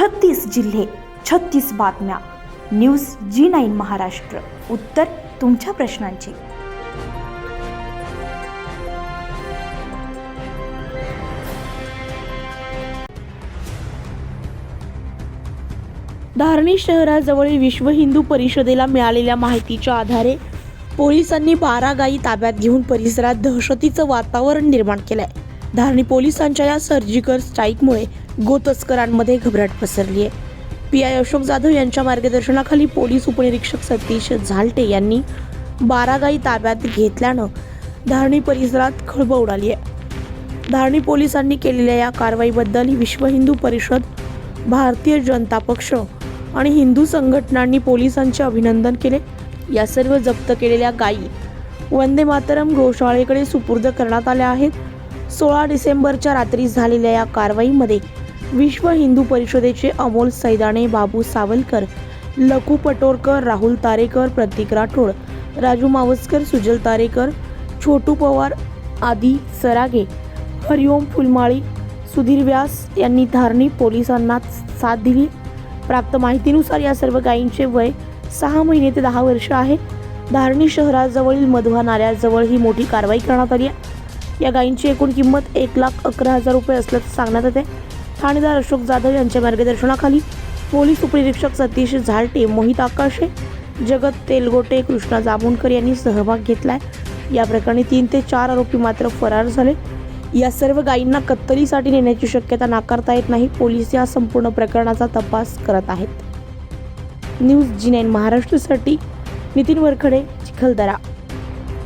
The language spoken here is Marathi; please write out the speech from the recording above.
छत्तीस जिल्हे छत्तीस बातम्या. News G nine Maharashtra. उत्तर तुमच्या प्रश्नांची. धारणी शहराजवळील विश्व हिंदू परिषदेला मिळालेल्या माहितीच्या आधारे पोलिसांनी बारा गायी ताब्यात घेऊन परिसरात दहशतीचं वातावरण निर्माण केलंय. धारणी पोलिसांच्या या सर्जिकल स्ट्राईकमुळे गोतस्करांमध्ये घबराट पसरली आहे. पी आय अशोक जाधव यांच्या मार्गदर्शनाखाली पोलीस उपनिरीक्षक सतीश झालटे यांनी बारागाई ताब्यात घेतल्यानं धारणी परिसरात खळबळ उडाली आहे. धारणी पोलिसांनी केलेल्या या कारवाईबद्दल विश्व हिंदू परिषद भारतीय जनता पक्ष आणि हिंदू संघटनांनी पोलिसांचे अभिनंदन केले. या सर्व जप्त केलेल्या गायी वंदे मातरम गोशाळेकडे सुपूर्द करण्यात आल्या आहेत. सोळा डिसेंबरच्या रात्री झालेल्या या कारवाईमध्ये विश्व हिंदू परिषदेचे अमोल सैदाणे बाबू सावलकर लकू पटोरकर राहुल तारेकर प्रतीक राठोड राजू मावसकर सुजल तारेकर छोटू पवार आदी सरागे हरिओम फुलमाळी सुधीर व्यास यांनी धारणी पोलिसांना साथ दिली. प्राप्त माहितीनुसार या सर्व गायींचे वय सहा महिने ते दहा वर्ष आहे. धारणी शहराजवळील मधवा नाल्याजवळ ही मोठी कारवाई करण्यात आली आहे. या गायींची एकूण किंमत एक लाख अकरा हजार रुपये असल्याचं सांगण्यात येते. ठाणेदार अशोक जाधव यांच्या मार्गदर्शनाखाली पोलीस उपनिरीक्षक सतीश झालटे मोहित आकाशे जगत तेलगोटे कृष्णा जामुनकर यांनी सहभाग घेतलाय. या प्रकरणी तीन ते चार आरोपी मात्र फरार झाले. या सर्व गायींना कत्तलीसाठी नेण्याची शक्यता नाकारता येत नाही. पोलीस या संपूर्ण प्रकरणाचा तपास करत आहेत. न्यूज जी नाईन महाराष्ट्रासाठी नितीन वरखडे चिखलदरा.